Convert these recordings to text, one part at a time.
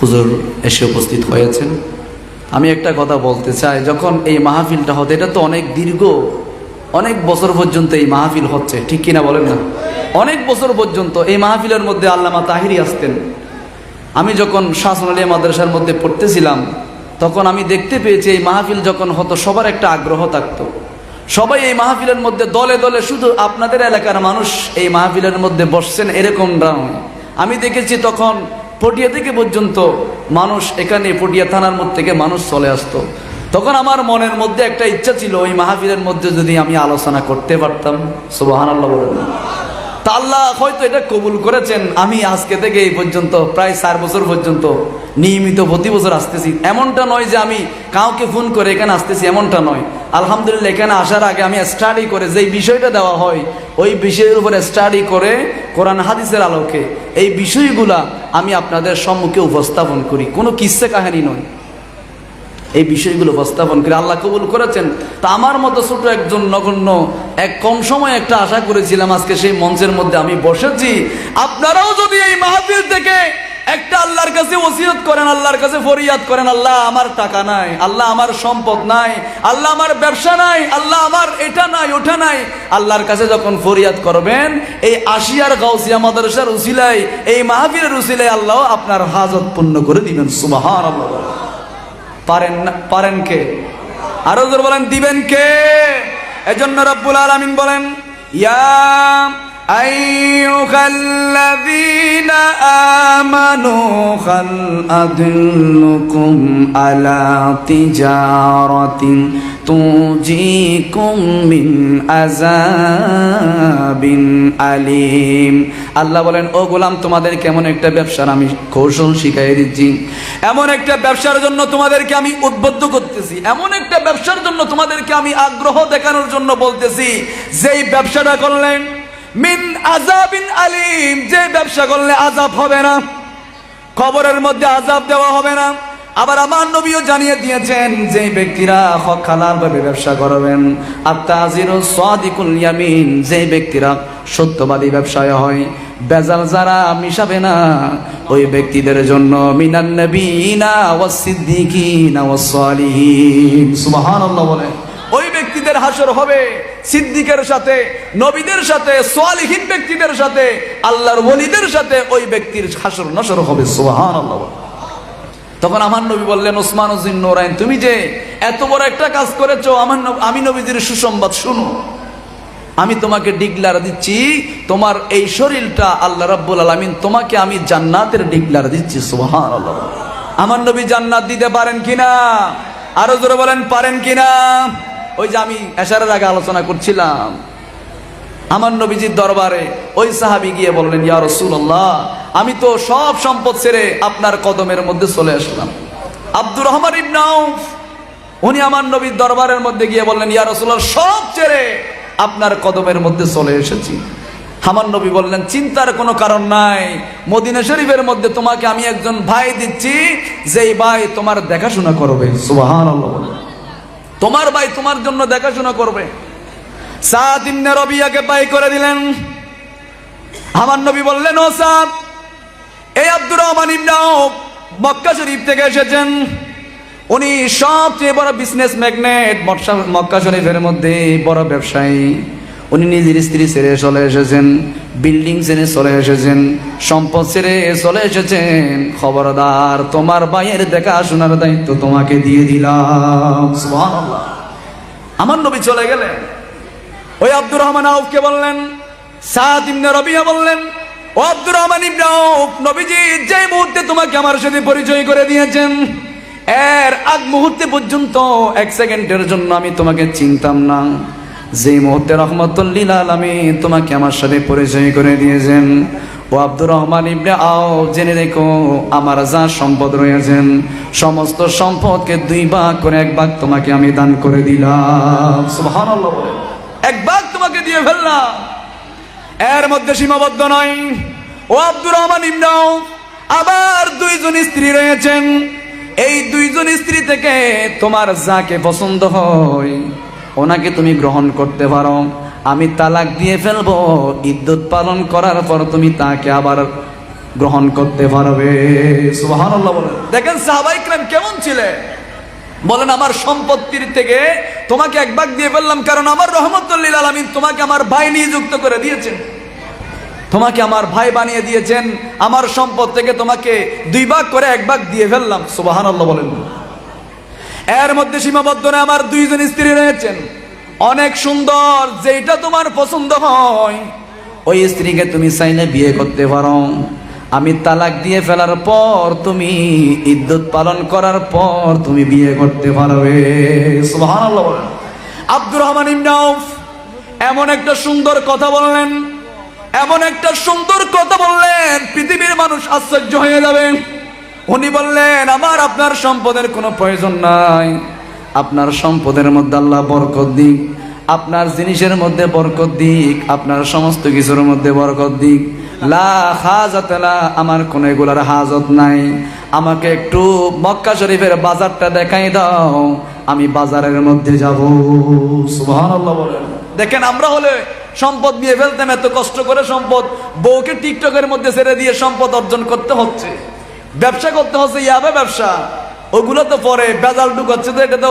হুজুর এসে উপস্থিত হয়েছেন। আমি একটা কথা বলতে চাই, যখন এই মাহফিলটা হতো, এটা তো অনেক দীর্ঘ, অনেক বছর পর্যন্ত এই মাহফিল হচ্ছে, ঠিক কিনা বলেন না? অনেক বছর পর্যন্ত এই মাহফিলের মধ্যে আল্লামা তাহিরি আসতেন। আমি যখন শাসন আলিয়া মাদ্রাসার মধ্যে পড়তেছিলাম, তখন আমি দেখতে পেয়েছি এই মাহফিল যখন হতো, সবার একটা আগ্রহ থাকতো। সবাই এই মাহফিলের মধ্যে দলে দলে শুধু আপনাদের এলাকার মানুষ এই মাহফিলের মধ্যে বসছেন, এরকম নয় আমি দেখেছি তখন পটিয়া থেকে পর্যন্ত মানুষ এখানে পটিয়া থানার মধ্যে থেকে মানুষ চলে আসতো। তখন আমার মনের মধ্যে একটা ইচ্ছা ছিল, ওই মাহফিলের মধ্যে যদি আমি আলোচনা করতে পারতাম। সুবাহান আল্লাহ বলেন তা আল্লাহ হয়তো এটা কবুল করেছেন। আমি আজকে থেকে এই পর্যন্ত, প্রায় চার বছর পর্যন্ত নিয়মিত প্রতি বছর আসতেছি। এমনটা নয় যে আমি কাউকে ফোন করে এখানে আসতেছি, এমনটা নয়। আলহামদুলিল্লাহ, এখানে আসার আগে আমি স্টাডি করে যেই বিষয়টা দেওয়া হয়, ওই বিষয়ের উপরে স্টাডি করে কোরআন হাদিসের আলোকে এই বিষয়গুলা আমি আপনাদের সম্মুখে উপস্থাপন করি। কোনো কিসে কাহিনী নয়। এই বিষয়গুলো উপস্থাপন করে আল্লাহ কবুল করেছেন। তা আমার মতো ছোট একজন নগণ্য এক কম সময় একটা আশা করেছিলাম আজকে সেই মঞ্চের মধ্যে আমি বসেছি। আপনারাও যদি এই মাহফিল থেকে একটা আল্লাহর কাছে ওসিয়ত করেন, আল্লাহর কাছে ফরিয়াদ করেন, আল্লাহ আমার টাকা নাই, আল্লাহ আমার সম্পদ নাই, আল্লাহ আমার ব্যবসা নাই, আল্লাহ আমার এটা নাই, ওটা নাই। আল্লাহর কাছে যখন ফরিয়াদ করবেন, এই আশিয়ার গাউসিয়া মাদ্রাসার উসিলায়, এই মাহফিলের উসিলায় আল্লাহ আপনার হাজত পূর্ণ করে দিবেন আল্লাহ পারেন পারেন কে? আরও বলেন, দিবেন কে? এজন্য রব্বুল আলামিন বলেন, ইয়া আইয়ুহাল্লাযীনা আমানু খাল আদুল্লুকুম আলা তিজারাতিন তুজিকুম মিন আযাবিন আলিম। আল্লাহ বলেন, ও গোলাম, তোমাদের কেমন একটা ব্যবসার আমি কৌশল শিখাই দিচ্ছি। এমন একটা ব্যবসার জন্য তোমাদেরকে আমি উদ্বুদ্ধ করতেছি। এমন একটা ব্যবসার জন্য তোমাদেরকে আমি আগ্রহ দেখানোর জন্য বলতেছি। যেই ব্যবসাটা করলেন মিন আজাবিন আলিম, যে ব্যবসা করলে আজাব হবে না। খবরের মধ্যে আজাব দেওয়া হবে না। আবার আমার নবীও জানিয়ে দিয়েছেন, যে ব্যক্তিরা হক হালাল ভাবে ব্যবসা করবেন। আত্মাজির সাদিকুল ইয়ামিন, যে ব্যক্তিরা সত্যবাদী ব্যবসায় হয়। বেজাল যারা মিশাবে না, ওই ব্যক্তিদের জন্য মিনান নবীনা ওয়াস সিদ্দিকিনা ওয়াস সালিহিন। সুবহানাল্লাহ বলে ওই ব্যক্তিদের হাসর হবে। সিদ্দিকের সাথে, নবীদের সাথে সোয়ালিহীন ব্যক্তিদের সাথে, আল্লাহর ওলিদের সাথে ওই ব্যক্তির হাসর নসর হবে বলে তখন আমার নবী বললেন, ওসমান উদ্দিন নোরাইন তুমি যে এত বড় একটা কাজ করেছ, আমার আমি নবীজির সুসংবাদ শুনো। আমি তোমাকে ডিগলার দিচ্ছি, তোমার এই শরীরটা আল্লাহ রাব্বুল আলামিন, তোমাকে আমি জান্নাতের ডিগলার দিচ্ছি আল্লাহ আমার নবী জান্নাত দিতে পারেন কিনা? আরও জোরে বলেন, পারেন কিনা? ওই যে আমি এশারের আগে আলোচনা করছিলাম, আমার নবীজির দরবারে ওই সাহাবি গিয়ে বললেন, ইয়া রাসূলুল্লাহ, আমি তো সব সম্পদ ছেড়ে আপনার কদমের মধ্যে চলে আসলাম। আব্দুর রহমান ইবনে আউফ, উনি আমার নবীর দরবারের মধ্যে গিয়ে বললেন, ইয়া রাসূলুল্লাহ, সব ছেড়ে আপনার কদমের মধ্যে চলে এসেছি। আমার নবী বললেন, চিন্তার কোনো কারণ নাই, মদিনা শরীফের মধ্যে তোমাকে আমি একজন ভাই দিচ্ছি, যেই ভাই তোমার দেখাশোনা করবে। বলে। তোমার ভাই তোমার জন্য দেখাশোনা করবে। সাদ ইবনে রবিয়াকে পাই করে দিলেন। আমার নবী বললেন, ও সাদ এই আব্দুর রহমান ইবনে মক্কা শরীফ থেকে এসেছেন। উনি সবচেয়ে বড় বিজনেস ম্যাগনেট মক্কা শরীফের মধ্যে বড় ব্যবসায়ী। উনি নিজের স্ত্রী ছেড়ে চলে এসেছেন। বিল্ডিং ছেড়ে চলে এসেছেন, সম্পদ ছেড়ে চলে এসেছেন। খবরদার, তোমার ভাইয়ের দেখাশোনার দায়িত্ব তোমাকে দিয়ে দিলাম। আমার নবী চলে গেলেন। ওই আব্দুর রহমান আউফকে বললেন, সাদ ইবনে রবিয়া বললেন, ও আব্দুর রহমান ইবনে আউফ, নবীজি যে মুহূর্তে তোমাকে আমার সাথে পরিচয় করে দিয়েছেন, এর আগ মুহূর্তে পর্যন্ত এক সেকেন্ডের জন্য আমি তোমাকে চিনতাম না। যে মুহূর্তে রহমতুল্লিল আলমী তোমাকে আমার সাথে পরিচয় করে দিয়েছেন, ও আব্দুর রহমান ইবনে আও, জেনে রেখো, আমার যা সম্পদ রয়েছেন, সমস্ত সম্পদকে দুই ভাগ করে এক ভাগ তোমাকে আমি দান করে দিলাম। এক ভাগ তোমাকে দিয়ে ফেললাম। এর মধ্যে সীমাবদ্ধ নয়। ও আব্দুর রহমান আউফ আবার দুইজন স্ত্রী রয়েছেন। এই দুইজন স্ত্রী থেকে তোমার যাকে পছন্দ হয় ওনাকে তুমি গ্রহণ করতে পারো। আমি তালাক দিয়ে ফেলব, ইদ্যুত পালন করার পর তুমি তাকে আবার গ্রহণ করতে পারবে। বলেন। দেখেন সাহাবাই ক্রাম কেমন ছিলে বলেন, আমার সম্পত্তির থেকে তোমাকে এক ভাগ দিয়ে ফেললাম, কারণ আমার রহমতুল্লিল আলমিন তোমাকে আমার ভাই নিয়ে যুক্ত করে দিয়েছেন। তোমাকে আমার ভাই বানিয়ে দিয়েছেন, আমার সম্পদ থেকে তোমাকে দুই ভাগ করে এক ভাগ দিয়ে ফেললাম। সুবাহান আল্লাহ বলেন। এর মধ্যে সীমাবদ্ধ না, আমার দুইজন স্ত্রী রয়েছেন। অনেক সুন্দর যেটা তোমার পছন্দ হয়। ওই স্ত্রীকে তুমি চাইলে বিয়ে করতে পারো। আমি তালাক দিয়ে ফেলার পর তুমি ইদ্যুৎ পালন করার পর তুমি বিয়ে করতে পারবে। আব্দুর রহমান ইবনে আউফ এমন একটা সুন্দর কথা বললেন। এমন একটা সুন্দর কথা বললেন, পৃথিবীর মানুষ আশ্চর্য হয়ে যাবে। উনি বললেন, আমার আপনার সম্পদের কোনো প্রয়োজন নাই। আপনার সম্পদের মধ্যে আল্লাহ বরকত দিক। আপনার জিনিসের মধ্যে বরকত দিক। আপনার সমস্ত কিছুর মধ্যে বরকত দিক। লা হাজাত লা, আমার কোনো এগুলার হাজত নাই। আমাকে একটু মক্কা শরীফের বাজারটা দেখাই দাও। আমি বাজারের মধ্যে যাব। দেখেন, আমরা হলে সম্পদ নিয়ে ফেলতাম, এত কষ্ট করে সম্পদ বউকে টিকটকের মধ্যে ছেড়ে দিয়ে সম্পদ অর্জন করতে হচ্ছে। ব্যবসা করতে হচ্ছে, ইয়াবে ব্যবসা। ওগুলো তো পরে বেজাল ঢুকাচ্ছে তো, এটা তো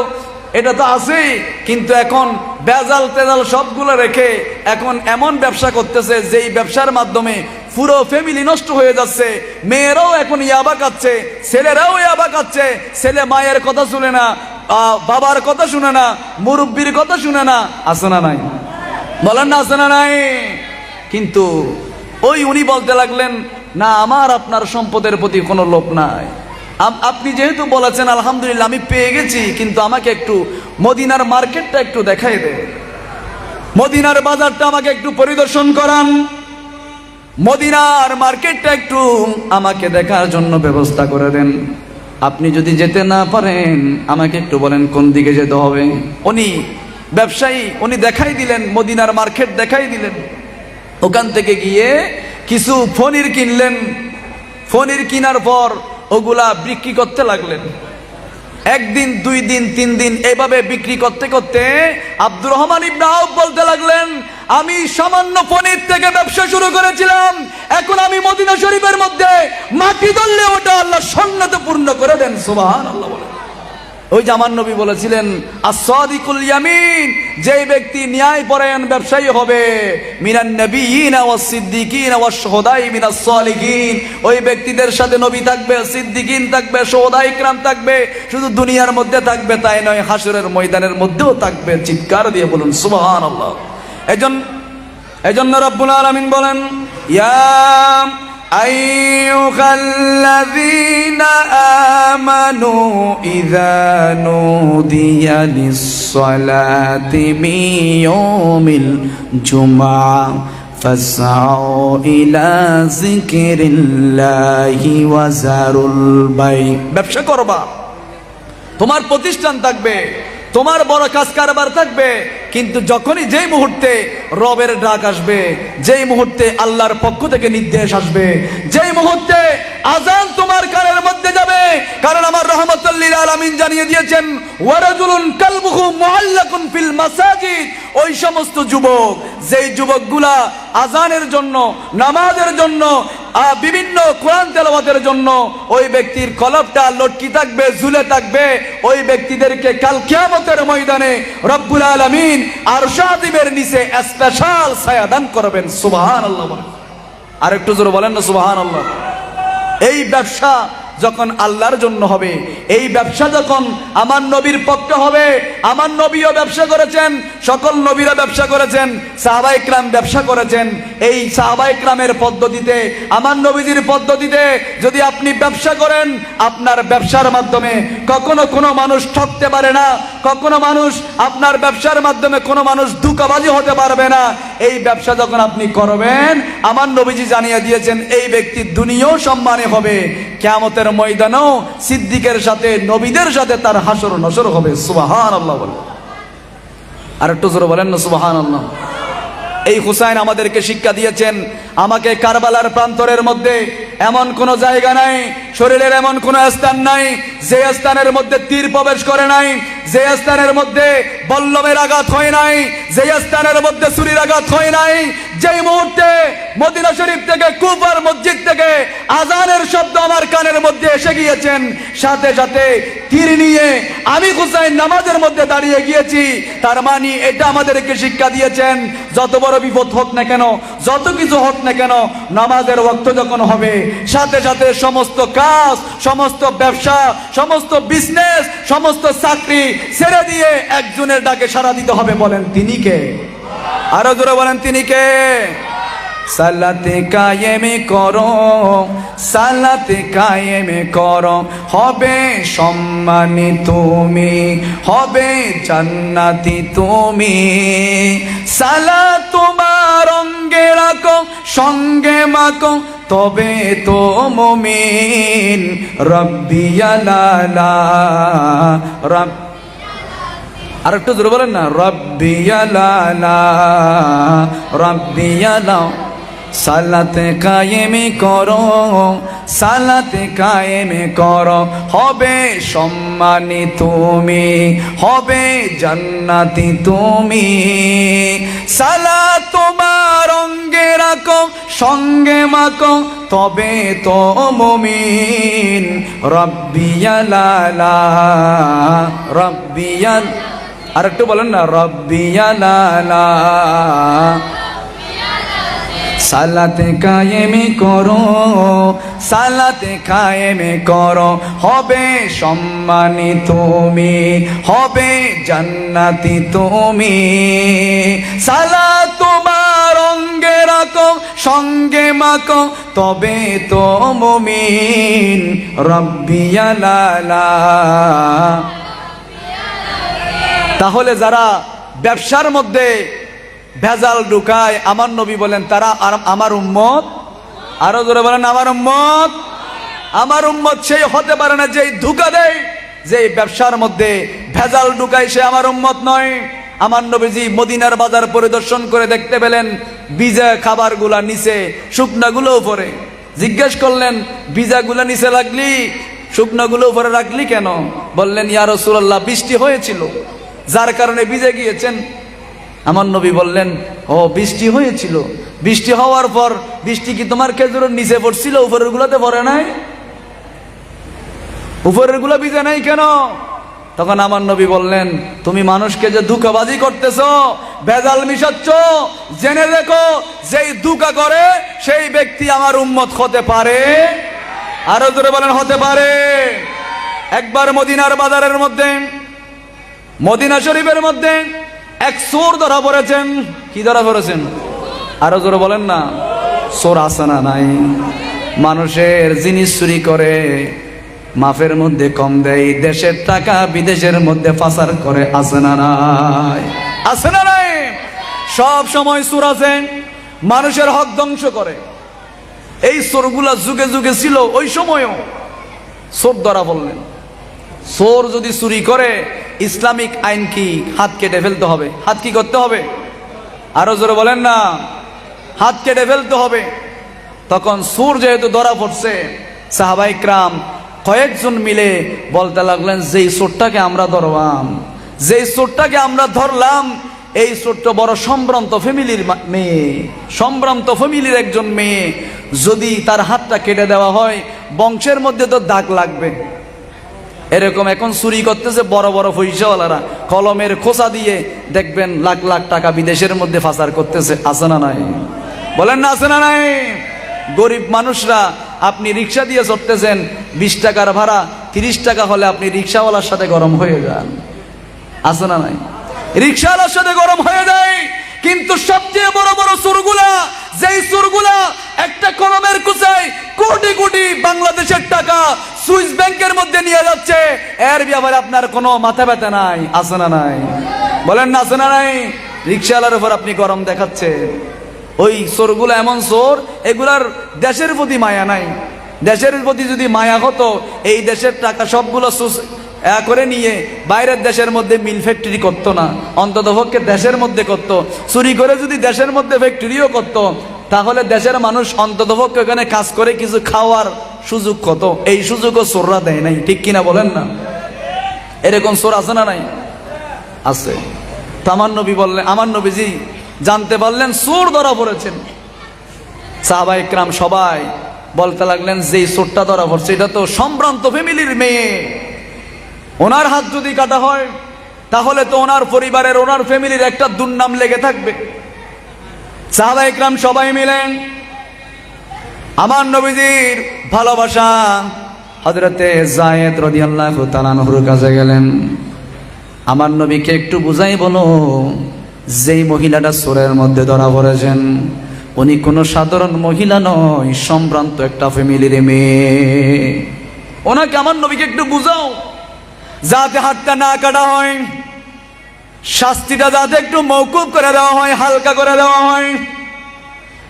এটা তো আছেই। কিন্তু এখন বেজাল তেজাল সবগুলো রেখে এখন এমন ব্যবসা করতেছে, যেই ব্যবসার মাধ্যমে পুরো ফ্যামিলি নষ্ট হয়ে যাচ্ছে। মেয়েরাও এখন ইয়াবা খাচ্ছে ছেলেরাও ইয়াবা খাচ্ছে ছেলে মায়ের কথা শুনে না বাবার কথা শুনে না, মুরব্বীর কথা শুনে না। আছে না নাই? বলেন না, আছে না নাই? কিন্তু ওই উনি বলতে লাগলেন না, আমার আপনার সম্পদের প্রতি কোনো লোভ নাই। আপ- আপনি যেহেতু বলেছেন, আলহামদুলিল্লাহ, আমি পেয়ে গেছি, কিন্তু আমাকে একটু মদিনার মার্কেটটা একটু দেখাই দে মদিনার বাজারটা আমাকে একটু পরিদর্শন করান। মদিনার মার্কেটটা একটু আমাকে দেখার জন্য ব্যবস্থা করে দেন। আপনি যদি যেতে না পারেন, আমাকে একটু বলেন কোন দিকে যেতে হবে। উনি ব্যবসায়ী, উনি দেখাই দিলেন, মদিনার মার্কেট দেখাই দিলেন। ওখান থেকে গিয়ে কিছু ফনির কিনলেন। ফনির কিনার পর ওগুলা বিক্রি করতে লাগলেন। একদিন, দুই দিন, তিন দিন এভাবে বিক্রি করতে করতে আব্দুর রহমান ইবনে বলতে লাগলেন, আমি সামান্য পনির থেকে ব্যবসা শুরু করেছিলাম। এখন আমি মদিনা শরীফের মধ্যে মাটি ধরলে ওটা আল্লাহ সন্ন্যতে পূর্ণ করে দেন। সুবহানাল্লাহ বলে ওই যে আমার নবী বলেছিলেন আসাদিকুল ইয়ামিন, যেই ব্যক্তি ন্যায় পরায়ণ ব্যবসায়ী হবে, মিনান নবিয়িন ওয়াস সিদ্দিকিন ওয়াস শুহাদাই মিনাস সালিহিন ওই ব্যক্তিদের সাথে নবী থাকবে, সিদ্দিকিন থাকবে, শুহাদা ইকরাম থাকবে, শুধু দুনিয়ার মধ্যে থাকবে তাই নয় হাসরের ময়দানের মধ্যেও থাকবে, চিৎকার দিয়ে বলুন, সুবহানাল্লাহ। এজন এজন্য রব্বুল আলামিন বলেন, ইয়া أيها الذين آمنوا إذا نودي للصلاة من يوم الجمعة فاسعوا إلى ذكر الله وذروا البيع ব্যবসা করবা তোমার প্রতিষ্ঠান থাকবে তোমার বড় কাজ কারবার থাকবে, কিন্তু যখনই যেই মুহূর্তে রবের ডাক আসবে, যেই মুহূর্তে আল্লাহর পক্ষ থেকে নির্দেশ আসবে, যেই মুহূর্তে আজান তোমার কানের মধ্যে যাবে, কারণ আমার রহমতুল্লিল আলামিন জানিয়ে দিয়েছেন, ওয়ারাজুলুন কালবুহু মুআল্লাকুন ফিল মাসাজিদ। ওই সমস্ত যুবক, যেই যুবকগুলা আজানের জন্য, নামাজের জন্য বিভিন্ন কোরআন তেলবাদের জন্য ওই ব্যক্তির কলবটা লটকি থাকবে, ঝুলে থাকবে। ওই ব্যক্তিদেরকে কাল কিয়ামতের ময়দানে রব্বুল আলমিন আর শাহিবের নিচে স্পেশাল ছায়া দান করবেন। সুবাহান আল্লাহ আর একটু জোর বলেন না, সুবহানাল্লাহ। এই ব্যবসা যখন আল্লাহর জন্য হবে, এই ব্যবসা যখন আমার নবীর পক্ষে হবে, আমার নবীও ব্যবসা করেছেন, সকল নবীরা ব্যবসা করেছেন, সাহাবা ইকরাম ব্যবসা করেছেন। এই সাহাবা ইকরামের পদ্ধতিতে, আমার নবীজির পদ্ধতিতে যদি আপনি ব্যবসা করেন, আপনার ব্যবসার মাধ্যমে কখনো কোনো মানুষ ঠকতে পারে না, কখনো মানুষ আপনার ব্যবসার মাধ্যমে কোনো মানুষ ধোঁকাবাজি হতে পারবে না। এই ব্যবসা যখন আপনি করবেন, আমার নবীজি জানিয়ে দিয়েছেন, এই ব্যক্তি দুনিয়াও সম্মানে হবে। কেয়ামতের ময়দানেও সিদ্দিকের সাথে, নবীদের সাথে তার হাসর নসর হবে। সুবাহান আল্লাহ বলে আর একটু জোরে বলেন না সুবাহান আল্লাহ এই হুসাইন আমাদেরকে শিক্ষা দিয়েছেন, আমাকে কারবালার প্রান্তরের মধ্যে এমন কোনো জায়গা নাই, শরীরের এমন কোনো স্থান নাই, যে স্থানের মধ্যে তীর প্রবেশ করে নাই, যে স্থানের মধ্যে বল্লমের আঘাত হয় নাই, যে স্থানের মধ্যে ছুরির আঘাত হয় নাই, যেই মুহূর্তে মদিনা শরীফ থেকে, কুফার মসজিদ থেকে আজানের শব্দ আমার কানের মধ্যে এসে গিয়েছেন, সাথে সাথে তীর নিয়ে আমি হুসাইন নামাজের মধ্যে দাঁড়িয়ে গিয়েছি, তার মানে এটা আমাদেরকে শিক্ষা দিয়েছেন, যত বড় বিপদ হোক না কেন, যত কিছু হোক না কেন, নামাজের ওয়াক্ত যখন হবে সাথে সাথে সমস্ত কাজ, সমস্ত ব্যবসা, সমস্ত বিজনেস সমস্ত চাকরি ছেড়ে দিয়ে একজনের ডাকে সাড়া দিতে হবে বলেন তিনি কে? আরও জোরে বলেন তিনি কে? সালাতে কায়েমে করো, সালাতে কায়েমে করো। হবে সম্মানী তুমি, হবে জান্নাতি তুমি। সালা তোমার অঙ্গে রাখো, সঙ্গে মাকো তবে তো মুমিন রব্বিয়ালা রব আর একটু জোরে বলেন না। রব্বিয়ালা রব্বিয়ালা সালাতে কায়েমে করো, সালাতে কায়েমে করো। হবে সম্মানী তুমি, হবে জান্নাতি তুমি। সালা তোমার অঙ্গে রাখো সঙ্গে মাকো তবে তো মমিন। রব্বিয়ালা রব্বিয়াল আর একটু বলেন না রব্বিয়ালা সালাতে কায়েমে করো, সালাতে কায়েমে করো। হবে সম্মানী তুমি, হবে জান্নাতি তুমি। সালা তোমার অঙ্গে রাখো, সঙ্গে মাকো তবে তো মুমিন রব্বিয়ালা তাহলে যারা ব্যবসার মধ্যে ভেজাল ঢুকায়, আমার নবী বলেন, তারা আমার উম্মত? আরও জোরে বলেন, আমার উম্মত? আমার উম্মত সেই হতে পারে না যেই ধোকা দেয় যে ব্যবসার মধ্যে ভেজাল ঢুকায় সে আমার উম্মত নয়। আমার নবীজি মদিনার বাজার পরিদর্শন করে দেখতে পেলেন বীজা খাবারগুলা নিচে, শুকনাগুলো উপরে। জিজ্ঞেস করলেন বীজাগুলা নিচে লাগলি? শুকনাগুলো উপরে রাখলি কেন? বললেন, ইয়া রাসূলুল্লাহ, বৃষ্টি হয়েছিল। যার কারণে ভিজে গিয়েছেন। আমার নবী বললেন, ও, বৃষ্টি হয়েছিল। বৃষ্টি হওয়ার পর বৃষ্টি কি তোমার খেজুরের নিচে পড়ছিল? উপরের গুলোতে পড়ে নাই? উপরেরগুলো ভিজে নাই কেন? তখন আমার নবী বললেন, তুমি মানুষকে যে ধোকাবাজি করতেছ, ভেজাল মিশাচ্ছ, জেনে দেখো যেই ধোকা করে, সেই ব্যক্তি আমার উম্মত হতে পারে। আরও জোরে বলেন, হতে পারে। একবার মদিনার বাজারের মধ্যে, মদিনা শরীফের মধ্যে এক চোর ধরা পড়েছেন। কি ধরা পড়েছেন? আরও জোরে বলেন না। চোর আছে না নাই? মানুষের জিনিস চুরি করে, মাফের মধ্যে কম দেয়, দেশের টাকা বিদেশের মধ্যে পাচার করে, আছে না নাই? আছে না নাই? সব সময় চোর আছে, মানুষের হক ধ্বংস করে। এই চোরগুলা যুগে যুগে ছিল, ওই সময়ও। চোর ধরা বললেন চোর যদি চুরি করে ইসলামিক আইন কি? হাত কেটে ফেলতে হবে। হাত কি করতে হবে? আরও জোরে বলেন না। হাত কেটে ফেলতে হবে। তখন সুর যেহেতু ধরা পড়ছে সাহাবাইকরাম কয়েকজন মিলে বলতে লাগলেন, যেই সুরটাকে আমরা ধরলাম, যেই সুরটাকে আমরা ধরলাম, এই ছোট্ট বড় সম্ভ্রান্ত ফ্যামিলির মেয়ে। সম্ভ্রান্ত ফ্যামিলির একজন মেয়ে। যদি তার হাতটা কেটে দেওয়া হয়, বংশের মধ্যে তো দাগ লাগবে। এরকম এখন চুরি করতেছে বড় বড় পয়সাওয়ালারা। কলমের খোসা দিয়ে দেখবেন লাখ লাখ টাকা বিদেশের মধ্যে ফাসার করতেছে। আছে না নাই? বলেন না, আছে না নাই? গরিব মানুষরা, আপনি রিক্সা দিয়ে চড়তেছেন, বিশ টাকার ভাড়া, তিরিশ টাকা হলে আপনি রিক্সাওয়ালার সাথে গরম হয়ে যান। আছে না নাই? রিক্সাওয়ালার সাথে গরম হয়ে যায়। কিন্তু সবচেয়ে বড় বড় সুরগুলা যেই সুরগুলা একটা কলমের কুচাই কোটি কোটি বাংলাদেশের টাকা সুইস ব্যাংকের মধ্যে নিয়ে যাচ্ছে, এর ব্যাপারে আপনার কোনো মাথা ব্যথা নাই, আছে না নাই? বলেন না, আছে না নাই? রিক্সাওয়ালার উপর আপনি গরম দেখাচ্ছে ওই চোরগুলো এমন চোর, এগুলার দেশের প্রতি মায়া নাই। দেশের প্রতি যদি মায়া হতো, এই দেশের টাকা সবগুলো করে নিয়ে বাইরের দেশের মধ্যে মিল ফ্যাক্টরি করতো না। অন্তত পক্ষে দেশের মধ্যে করতো। চুরি করে যদি দেশের মধ্যে ফ্যাক্টরিও করতো, তাহলে দেশের মানুষ অন্তত পক্ষে ওখানে কাজ করে কিছু খাওয়ার সুযোগ কত এই সুযোগও চোররা দেয় নাই, ঠিক কিনা বলেন না? এরকম সোর আছে না নাই? আছে। তো নবী বললেন, আমার নবীজি জানতে পারলেন, সোর ধরা পড়েছেন। সাহাবা ইকরাম সবাই বলতে লাগলেন, যেই সোরটা ধরা পড়ছে, এটা তো সম্ভ্রান্ত ফ্যামিলির মেয়ে। ওনার হাত যদি কাটা হয়, তাহলে তো ওনার পরিবারের, ওনার ফ্যামিলির একটা দুর্নাম লেগে থাকবে। সাহাবা ইকরাম সবাই মিলেন। আমার নবীজির ভালোবাসা হজরতে জায়েদ রদিয়াল্লাহু তাআলার কাছে গেলেন। আমার নবীকে একটু বুঝাই বলো, যেই মহিলাটা সোরের মধ্যে ধরা পড়েছেন, উনি কোনো সাধারণ মহিলা নয়, সম্ভ্রান্ত একটা ফ্যামিলির মেয়ে। ওনাকে আমার নবীকে একটু বুঝাও। যাতে হাতটা না কাটা হয়। শাস্তিটা যাতে একটু মৌকুব করে দেওয়া হয়, হালকা করে দেওয়া হয়।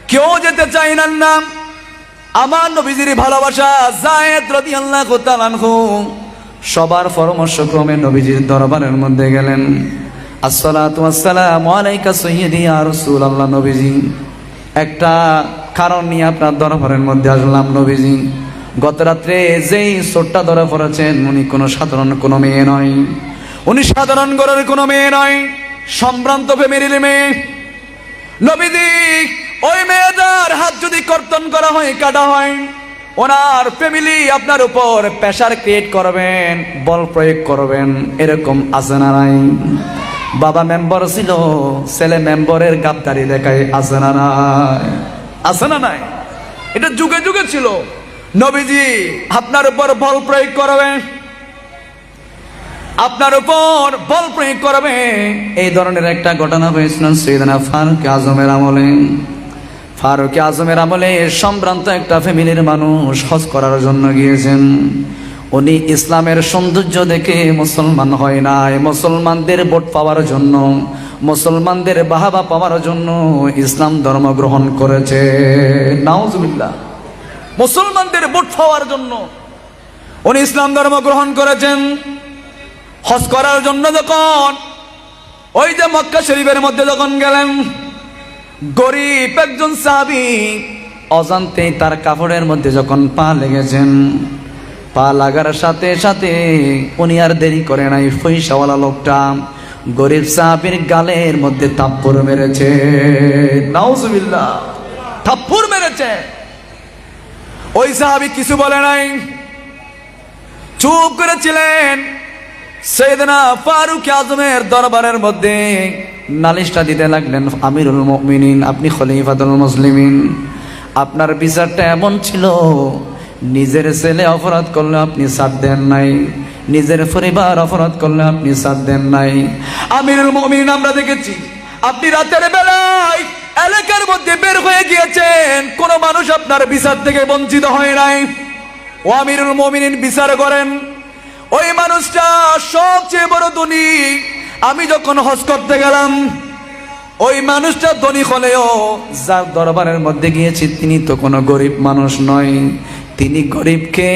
কেউ যেতে চাই না না। আমার নবীজির ভালোবাসা জায়েদ রাদিয়াল্লাহু তাআলা আনহু। সবার পরামর্শক্রমে নবীজির দরবারের মধ্যে গেলেন। আসসালাতু আসসালামু আলাইকা সাইয়্যিদি ইয়া রাসূলুল্লাহ নবীজি। একটা কারণ নিয়ে আপনার দরবারের মধ্যে আসলাম নবীজি। গত রাত্রে যেই চোরটা ধরা পড়েছেন, উনি কোনো সাধারণ কোনো মেয়ে নয়। উনি সাধারণ ঘরের কোনো মেয়ে নয়, সম্ভ্রান্ত ফ্যামিলির মেয়ে। নবীজি, ওই মেয়েটার হাত যদি কর্তন করা হয়, কাটা হয়, ওনার ফ্যামিলি আপনার উপর প্রেশার ক্রিয়েট করবেন, বল প্রয়োগ করবেন, এরকম আছে না নাই। বাবা মেম্বার ছিল, ছেলে মেম্বারের গাদ্দারি দেখায় আছে না নাই। আছে না নাই? এটা যুগে যুগে ছিল। নবীজি, আপনার উপর বল প্রয়োগ করবেন আপনার উপর বল প্রয়োগ করবে। এই ধরনের একটা ঘটনা হয়েছিল সৈদানা ফারুক আজমের আমলে। ফারুক আজমের আমলে সম্ভ্রান্ত একটা ফ্যামিলির মানুষ হজ করার জন্য গিয়েছেন। উনি ইসলামের সৌন্দর্য দেখে মুসলমান হয় নাই। মুসলমানদের ভোট পাওয়ার জন্য, মুসলমানদের বাহাবা পাওয়ার জন্য ইসলাম ধর্ম গ্রহণ করেছে। নাউজুবিল্লাহ। মুসলমানদের ভোট পাওয়ার জন্য। উনি ইসলাম ধর্ম গ্রহণ করেছেন। হজ করার জন্য যখন, ওই যে মক্কা শরীফের মধ্যে যখন গেলেন, গরিব একজন সাবি অজান্তেই তার কাপড়ের মধ্যে যখন পা লেগেছেন, পা লাগার সাথে সাথে উনি আর দেরি করে নাই পয়সাওয়ালা লোকটা গরিব সাহাবির গালের মধ্যে থাপ্পর মেরেছে। নাউজুবিল্লাহ থাপ্পর মেরেছে। ওই সাহাবি কিছু বলে নাই। চুপ করেছিলেন সৈয়দনা ফারুক আজমের দরবারের মধ্যে নালিশটা দিতে লাগলেন, আমিরুল মুমিনিন, আপনি খলিফাতুল মুসলিমিন। আপনার বিচারটা এমন ছিল, নিজের ছেলে অপরাধ করলে আপনি সাথ দেন নাই, নিজের পরিবার অপরাধ করলে আপনি সাথ দেন নাই। আমিরুল মমিন আমরা দেখেছি, আপনি রাতের বেলায় এলাকার মধ্যে বের হয়ে গিয়েছেন মানুষ আপনার বিচার থেকে বঞ্চিত হয় নাই। ও আমিরুল মুমিনিন বিচার করেন। ওই মানুষটা সবচেয়ে বড় ধনী। আমি যখন হজ করতে গেলাম, ওই মানুষটা ধনী হলেও যার দরবারের মধ্যে গিয়েছি, তিনি তো কোনো গরিব মানুষ নয়। তিনি গরিবকে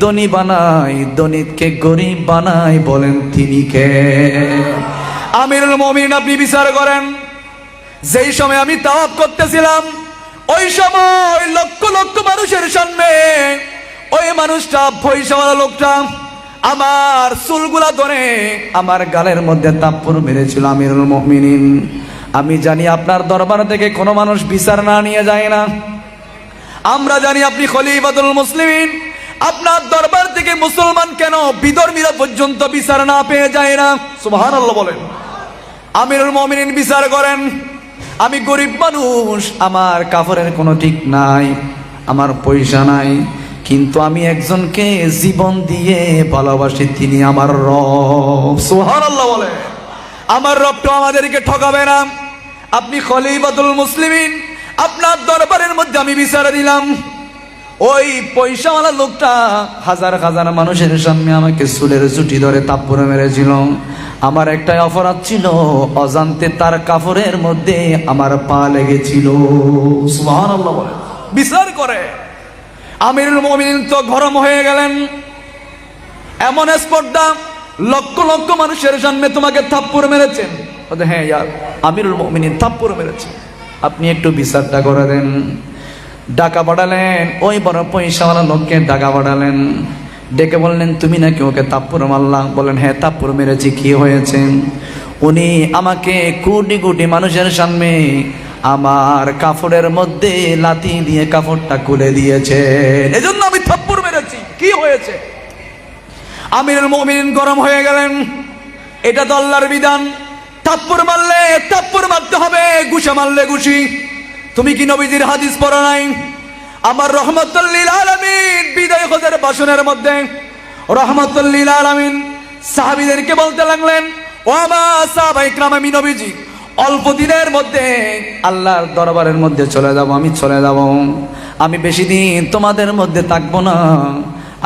ধনী বানায় ধনীকে গরিব বানায় বলেন, তিনি কে? আমিরুল মমিন আপনি বিচার করেন। যেই সময় আমি তাওয়াব করতেছিলাম ওই সময় লক্ষ লক্ষ মানুষের সামনে ওই মানুষটা পয়সাওয়ালা লোকটা আমার চুলগুলা ধরে আমার গালের মধ্যে তাপ্পর মেরেছিল, আমিরুল মুমিনিন। আমি জানি আপনার দরবার থেকে কোনো মানুষ বিচার না নিয়ে যায় না। আমরা জানি আপনি খলিফাতুল মুসলিমিন। আপনার দরবার থেকে মুসলমান কেন বিধর্মীরা পর্যন্ত বিচার না পেয়ে যায় না? সুবহানাল্লাহ বলেন। আমিরুল মুমিনিন বিচার করেন। আমি গরিব মানুষ, আমার কাপড়ের কোনো ঠিক নাই, আমার পয়সা নাই, কিন্তু আমি একজনকে জীবন দিয়ে ভালোবাসি, তিনি আমার রব। সুবহানাল্লাহ বলে। আমার রব তো আমাদেরকে ঠকাবে না। আপনি খলিফাতুল মুসলিমিন, আপনার দরবারের মধ্যে আমি বিচারে দিলাম। ওই পয়সাওয়ালা লোকটা হাজার হাজার মানুষের সামনে আমাকে চুলের চুটি ধরে তাপ্পরে মেরেছিল। আমার একটাই অপরাধ ছিল, অজান্তে তার কাপড়ের মধ্যে আমার পা লেগেছিল। বিচার করে। আমিরুল মুমিনিন তো গরম হয়ে গেলেন। এমন স্পর্ধা লক্ষ লক্ষ মানুষের সামনে তোমাকে থাপ্পড় মেরেছেন। হ্যাঁ ইয়ার, আমিরুল মুমিনিন থাপ্পড় মেরেছে। আপনি একটু বিচারটা করে দেন। ডাকা পাঠালেন ওই বড় পয়সাওয়ালা লোককে ডাকা পাঠালেন ডেকে বললেন, তুমি নাকি ওকে তাপ্পুর মারলা? বলেন হ্যাঁ তাপ্পুর মেরেছি, কি হয়েছে? উনি আমাকে কোটি কোটি মানুষের সামনে আমার কাপড়ের মধ্যে লাতি দিয়ে কাপড়টা খুলে দিয়েছে। এজন্য আমি থাপ্পড় মেরেছি, কি হয়েছে? আমিরুল মুমিনিন গরম হয়ে গেলেন। এটা তো আল্লাহর বিধান। থাপ্পড় মারলে থাপ্পড় মারতে হবে গুসা মারলে গুছি তুমি কি নবীজির হাদিস পড়ো নাই? আমার রহমতুল্লিল আলমিন, বিদায় হজের বাসনের মধ্যে। রহমতুল্লিল আলামিন সাহাবিদেরকে বলতে লাগলেন, ও আমার সাহাবাই ক্রাম, আমি নবীজি, অল্প দিনের মধ্যে আল্লাহর দরবারের মধ্যে চলে যাব, আমি চলে যাব। আমি বেশি দিন তোমাদের মধ্যে থাকব না।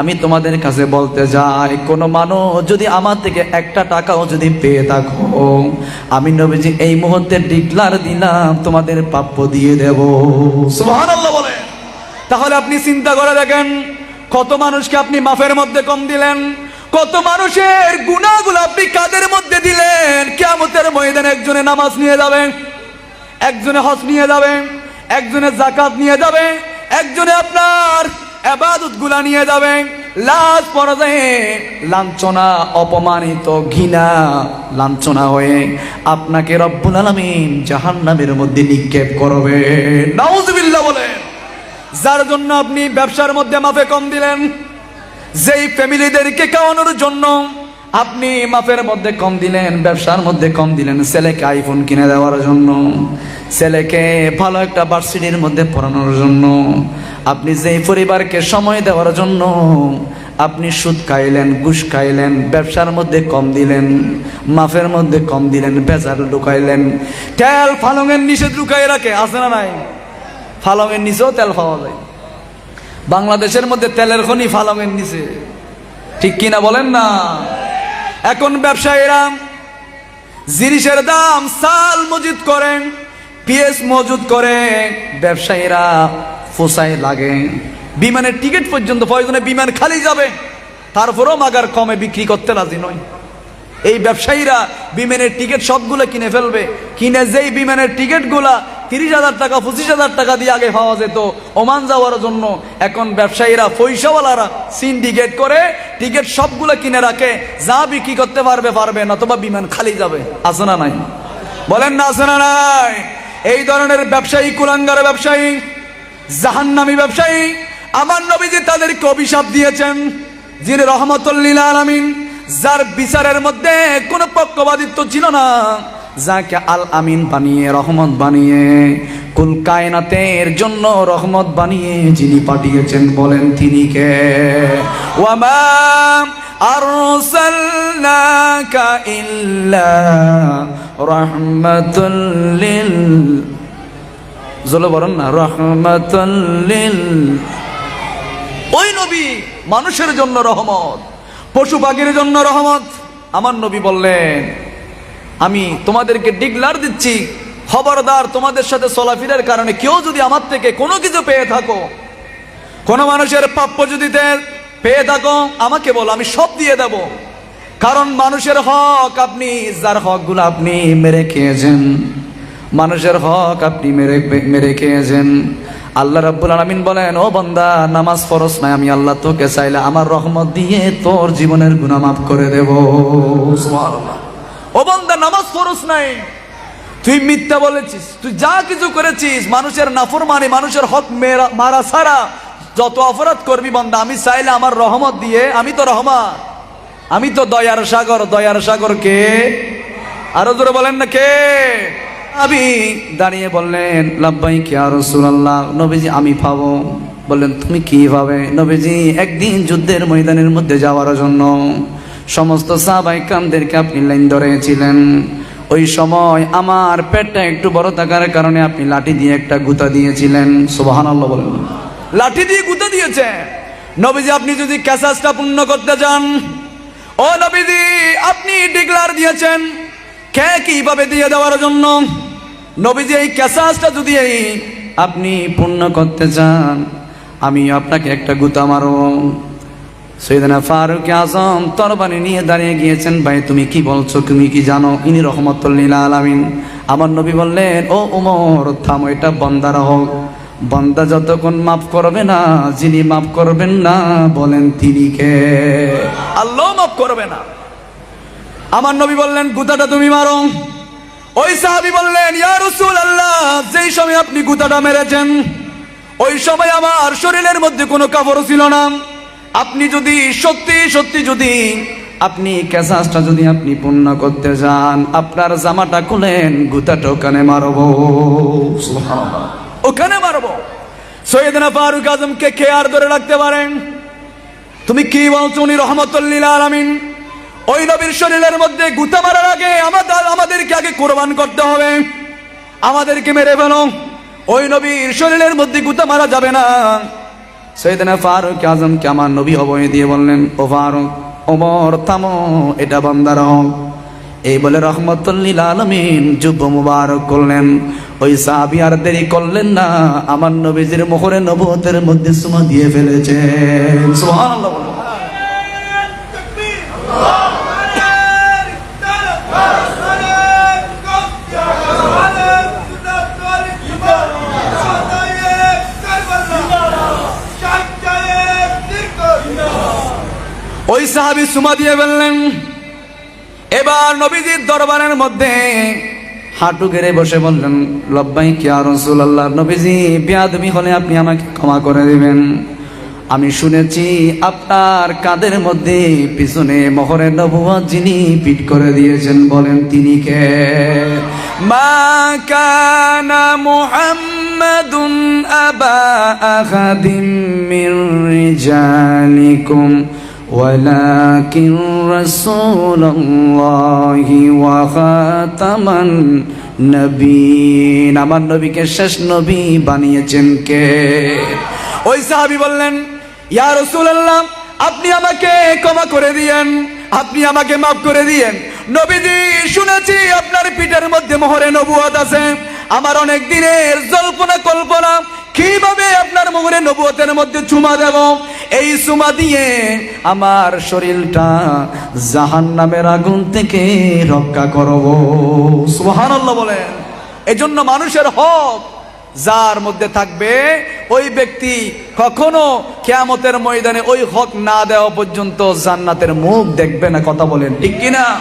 আমি তোমাদের কাছে বলতে যাই, কোনো মানুষ যদি আমার থেকে একটা টাকাও যদি পেয়ে থাকো, আমি নবীজি এই মুহূর্তে ডিক্লার দিলাম, তোমাদের প্রাপ্য দিয়ে দেব। বলে। তাহলে আপনি চিন্তা করে দেখেন, কত মানুষকে আপনি মাফের মধ্যে কম দিলেন, কত মানুষের গুণাগুলো আপনি কাদের মধ্যে দিলেন? কেমতের ময়দানে একজনে নামাজ নিয়ে যাবেন একজনে হজ নিয়ে যাবে, একজনে জাকাত নিয়ে যাবে, একজনে আপনার আবাদতগুলা নিয়ে যাবে। লাশ পরাজয়ে লাঞ্ছনা, অপমানিত, ঘৃণা, লাঞ্ছনা হয়ে আপনাকে রব্বুল আলামিন জাহান্নামের মধ্যে নিক্ষেপ করবে। নাউজুবিল্লাহ বলেন। যার জন্য আপনি ব্যবসার মধ্যে মাফে কম দিলেন। যেই ফ্যামিলিদেরকে খাওয়ানোর জন্য আপনি মাপের মধ্যে কম দিলেন, ব্যবসার মধ্যে কম দিলেন, ছেলেকে আইফোন কিনে দেওয়ার জন্য, ছেলেকে ভালো একটা ভার্সিটির মধ্যে পড়ানোর জন্য, আপনি যেই পরিবারকে সময় দেওয়ার জন্য আপনি সুদ খাইলেন, ঘুষ খাইলেন, ব্যবসার মধ্যে কম দিলেন, মাফের মধ্যে কম দিলেন বেজার ঢুকাইলেন, তেল ফালঙের নিষেধ ঢুকাই রাখে, আছে না নাই? ফালঙের নিচেও তেল পাওয়া যায়। বাংলাদেশের মধ্যে তেলের খনি ফালঙের নিচে। ঠিক কিনা বলেন না? এখন ব্যবসায়ীরা জিনিসের দাম সাল মজুদ করেন, পিএস মজুদ করে, ব্যবসায়ীরা ফোসাই লাগে। বিমানের টিকিট পর্যন্ত প্রয়োজনে বিমান খালি যাবে, তারপরেও মাগার কমে বিক্রি করতে রাজি নয়। এই ব্যবসায়ীরা বিমানের টিকিট সবগুলো কিনে ফেলবে। কিনে যেই বিমানের টিকিটগুলা তিরিশ হাজার টাকা, পঁচিশ হাজার টাকা দিয়ে আগে পাওয়া যেত, ওমান যাওয়ার জন্য। এখন ব্যবসায়ীরা পয়সাওয়ালারা সিন্ডিকেট করে টিকিট সবগুলো কিনে রাখে, যা বিক্রি করতে পারবে পারবে, নতবা বিমান খালি যাবে। আছে না নাই? বলেন না, আছে না নাই? এই ধরনের ব্যবসায়ী, কুলাঙ্গার ব্যবসায়ী, জাহান্নামী ব্যবসায়ী, আমার নবীজি তাদেরকে অভিশাপ দিয়েছেন, যিনি রহমতুল্লিল আলামিন যার বিচারের মধ্যে কোনো পক্ষপাতিত্ব ছিল না, যাকে আল আমিন বানিয়ে, রহমত বানিয়ে, কুল কায়নাতের জন্য রহমত বানিয়ে যিনি পাঠিয়েছেন বলেন তিনি কে? ওয়ামা আরসালনাকা ইল্লা রাহমাতুল লিল জলে বলেন না, রাহমাতুল লিল। ওই নবী মানুষের জন্য রহমত। পশু পাখির জন্য রহমত। আমার নবী বললেন, আমি তোমাদেরকে ডিগলার দিচ্ছি। খবরদার তোমাদের সাথে চলাফেরার কারণে কেউ যদি আমার থেকে কোনো কিছু পেয়ে থাকো, কোনো মানুষের প্রাপ্য যদি পেয়ে থাকো, আমাকে বলো, আমি সব দিয়ে দেব। কারণ মানুষের হক আপনি, যার হকগুলো আপনি মেরে খেয়েছেন। মানুষের হক আপনি মেরে মেরে খেয়েছেন। আল্লাহ রাব্বুল আলামিন বলেন, ও বান্দা, নামাজ ফরজ নাই, আমি আল্লাহ তোকে চাইলে আমার রহমত দিয়ে তোর জীবনের গুনাহ মাফ করে দেব। ও বান্দা, নামাজ ফরজ নাই। তুই মিথ্যা বলেছিস, তুই যা কিছু করেছিস, মানুষের নাফরমানি, মানুষের হক মেরা- মারা সারা যত অপরাধ করবি বান্দা, আমি চাইলে আমার রহমত দিয়ে, আমি তো রহমান। আমি তো দয়ার সাগর দয়ার সাগর কে আরও জোরে বলেন না কে? আমি দাঁড়িয়ে বললেন লাব্বাই কে আর সুরাল্লাহ নবীজি আমি পাবো। বললেন, তুমি কি ভাবে নবীজি একদিন যুদ্ধের ময়দানের মধ্যে যাওয়ার জন্য সমস্ত সাহাবাই কামদেরকে আপনি লাইন ধরেছিলেন। ওই সময় আমার পেটটা একটু বড় থাকার কারণে আপনি লাঠি দিয়ে একটা গুতা দিয়েছিলেন। সুবহানাল্লাহ বলেন। লাঠি দিয়ে গুতা দিয়েছে। নবীজি, আপনি যদি ক্যাসাসটা পূর্ণ করতে চান ও নবীজি, আপনি ডিক্লার দিয়েছেন, কে কীভাবে দিয়ে দেওয়ার জন্য? নবীজি, এই ক্যাসাসটা যদি এই আপনি পূর্ণ করতে চান, আমি আপনাকে একটা গুতা মারো সৈয়দনা ফারুক আজম তরবারি নিয়ে দাঁড়িয়ে গিয়েছেন, ভাই, তুমি কি বলছো? তুমি কি জানো? ইনি রহমতুল্লিল আলামিন। আমার নবী বললেন, ও উমর, থামো, এটা বন্দারা হোক। বান্দা যতক্ষণ মাফ করবে না, যিনি মাফ করবেন না, বলেন তিনি কে? আল্লাহ মাফ করবে না। আমার নবী বললেন, গুতাটা তুমি মারো। ওই সাহাবি বললেন, ইয়া রাসূল আল্লাহ যেই সময় আপনি গুতাটা মেরেছেন, ওই সময় আমার শরীরের মধ্যে কোনো কাপড় ছিল না। আপনি যদি সত্যি সত্যি যদি আপনি ক্যাসাসটা যদি আপনি পূর্ণ করতে যান, আপনার জামাটা খুলেন, গুতাটা ওখানে মারবো। ওখানে মারবো। সৈয়দনা ফারুক আজমকে কে আর ধরে রাখতে পারেন। তুমি কি বলছো উনি রহমতুল্লিল আলামিন? ওই নবীর শরীরের মধ্যে গুতা মারার আগে আমাদের, আমাদেরকে আগে কোরবান করতে হবে। আমাদেরকে মেরে ফেলো। ওই নবীর শরীরের মধ্যে গুতা মারা যাবে না। সৈয়দনা ফারুক আজমকে আমার নবী অবয় দিয়ে বললেন, ও ফারুক, ওমর, থামো, এটা বান্দার হক এই বলে রহমতুল্লিল আলমিন যুব মুবারক করলেন। ওই সাহাবি আর দেরি করলেন না, আমার নবীজির মোহরে নবতের মধ্যে সুমা দিয়ে ফেলেছেন। সুবহানাল্লাহ ওই সাহাবি সুমা দিয়ে বললেন, এবার নবীজির দরবারের মধ্যে হাঁটু গেড়ে বসে বললেন, লব্বাই কি আর আল্লাহ নবীজি বিয়াদমি হলে আপনি আমাকে ক্ষমা করে দিবেন। আমি শুনেছি আপনার কাদের মধ্যে পিছনে মহরে নবুয়া যিনি পিট করে দিয়েছেন, বলেন তিনি কে? মা কানা মুহাম্মাদুন আবা আহাদিম মির রিজালিকুম। ولكن رسول الله وخاتم النبيين আমার নবীকে শেষ নবী বানিয়েছেন কে ওই সাহাবী বললেন ইয়া রাসূলুল্লাহ আপনি আমাকে ক্ষমা করে দিয়েন আপনি আমাকে মাফ করে দিয়েন নবীজি শুনেছি আপনার পিঠের মধ্যে মোহরে নবুয়ত আছে আমার অনেক দিনের জল্পনা কল্পনা কিভাবে আপনার মোহরে নবুয়তের মধ্যে চুমা দেব এই সুমা দিয়ে আমার শরীরটা জাহান নামের আগুন থেকে রক্ষা করব। সুহান বলেন। জন্য মানুষের হক যার মধ্যে থাকবে, ওই ব্যক্তি কখনো কেয়ামতের ময়দানে ওই হক না দেওয়া পর্যন্ত জান্নাতের মুখ দেখবে না, কথা বলেন ঠিক কিনা?